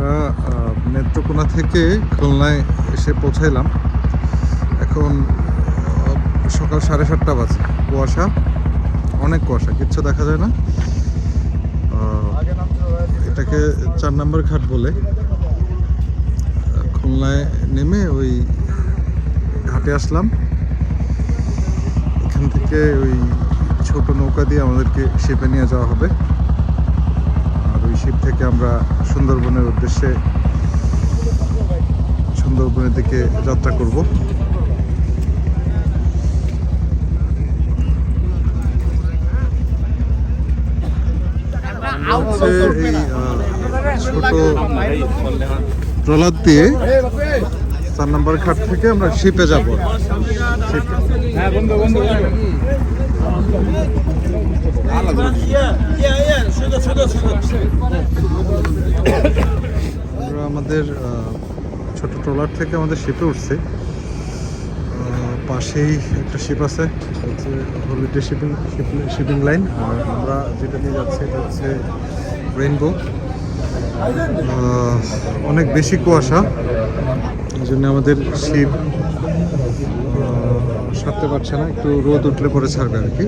আমরা নেত্রকোনা থেকে খুলনায় এসে পৌঁছাইলাম। এখন সকাল সাড়ে সাতটা বাজে, কুয়াশা, অনেক কুয়াশা, কিচ্ছু দেখা যায় না। এটাকে চার নম্বর ঘাট বলে। খুলনায় নেমে ওই ঘাটে আসলাম। এখান থেকে ওই ছোট নৌকা দিয়ে আমাদেরকে শিপে নিয়ে যাওয়া হবে। শিপ থেকে আমরা সুন্দরবনের উদ্দেশ্যে সুন্দরবনের দিকে যাত্রা করব। এই ছোট ট্রলার দিয়ে চার নম্বর ঘাট থেকে আমরা শিপে যাব। শিপে। আমরা আমাদের ছোট ট্রলার থেকে আমাদের শিপে উঠছে। পাশেই একটা শিপ আছে হচ্ছে হলিডে শিপিং শিপিং লাইন আর আমরা যেটা নিয়ে যাচ্ছি, এটা হচ্ছে রেইনবো অনেক বেশি কুয়াশা, এই জন্য আমাদের শিপ সারতে পারছে না, একটু রোদ উঠলে পরে ছাড়বে আর কি।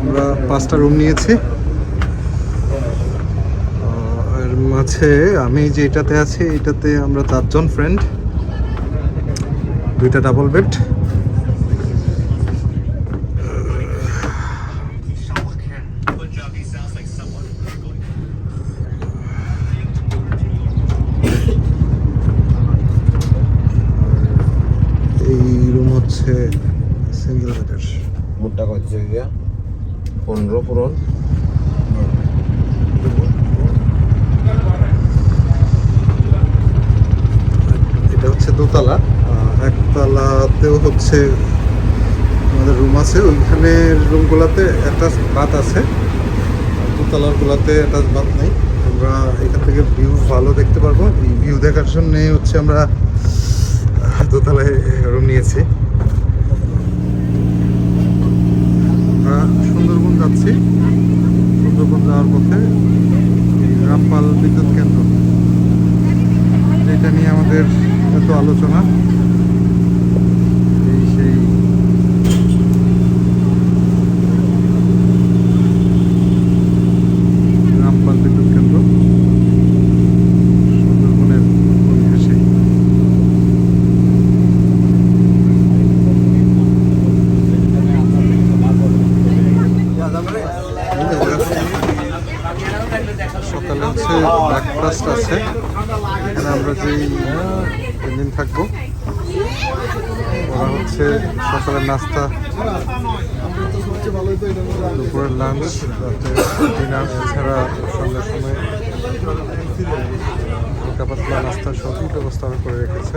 আমরা পাঁচটা রুম নিয়েছি। আর মাঝে আমি যেটাতে আছি, এটাতে আমরা চারজন ফ্রেন্ড দুইটা ডাবল বেড এই রুম হচ্ছে সিঙ্গেল বেডের মোটটা করছে গিয়া? পনেরো, পূরণ? এটা হচ্ছে দোতলা একতলাতেও হচ্ছে আমাদের রুম আছে। ওইখানে রুমগুলোতে অ্যাটাচ বাথ আছে। দোতলার গুলাতে অ্যাটাচ বাথ নেই। আমরা এখান থেকে ভিউ ভালো দেখতে পারব। ভিউ দেখার জন্যে হচ্ছে আমরা দোতলায় রুম নিয়েছি। সুন্দরবন যাচ্ছি। সুন্দরবন যাওয়ার পথে রামপাল বিদ্যুৎ কেন্দ্র। এটা নিয়ে আমাদের এত আলোচনা এই সেই রামপাল বিদ্যুৎ কেন্দ্র সুন্দরবনের পরিবেশে সকালে হচ্ছে ব্রেকফাস্ট আছে। এখানে আমরা যেই তিন দিন থাকব। ওরা হচ্ছে সকালের নাস্তা, দুপুরের লাঞ্চ রাতে ডিনার এছাড়া সন্ধ্যার সময় হালকা পাতলা নাস্তা সবই ব্যবস্থা করে রেখেছে।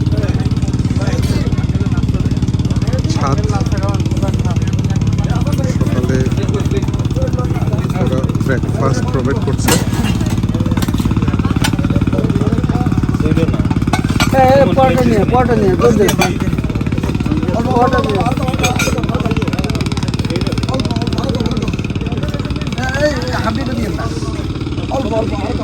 পরোটা নিয়ে পরোটা নিয়ে দে নিয়ে। এই হাবিটা দিয়ে না। অল্প অল্প অল্প।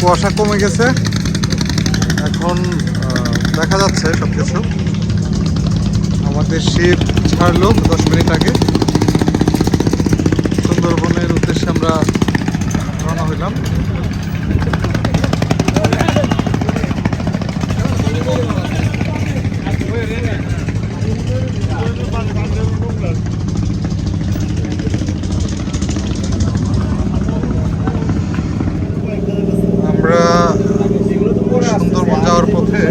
কুয়াশা কমে গেছে। এখন দেখা যাচ্ছে সব কিছু আমাদের শিপ ছাড়লো দশ মিনিট আগে। সুন্দরবনের উদ্দেশ্যে আমরা রওনা হইলাম। আমরা সুন্দরবন যাওয়ার পথে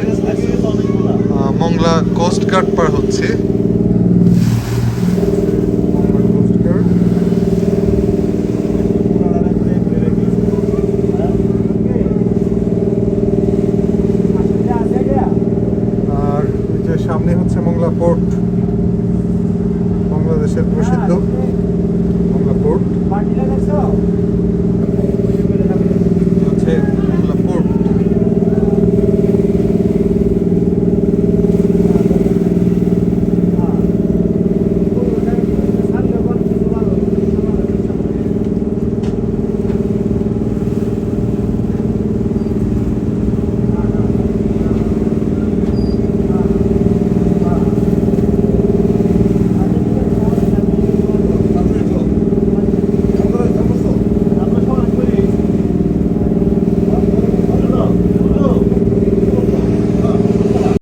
আহ, মংলা গার্ড পার হচ্ছে।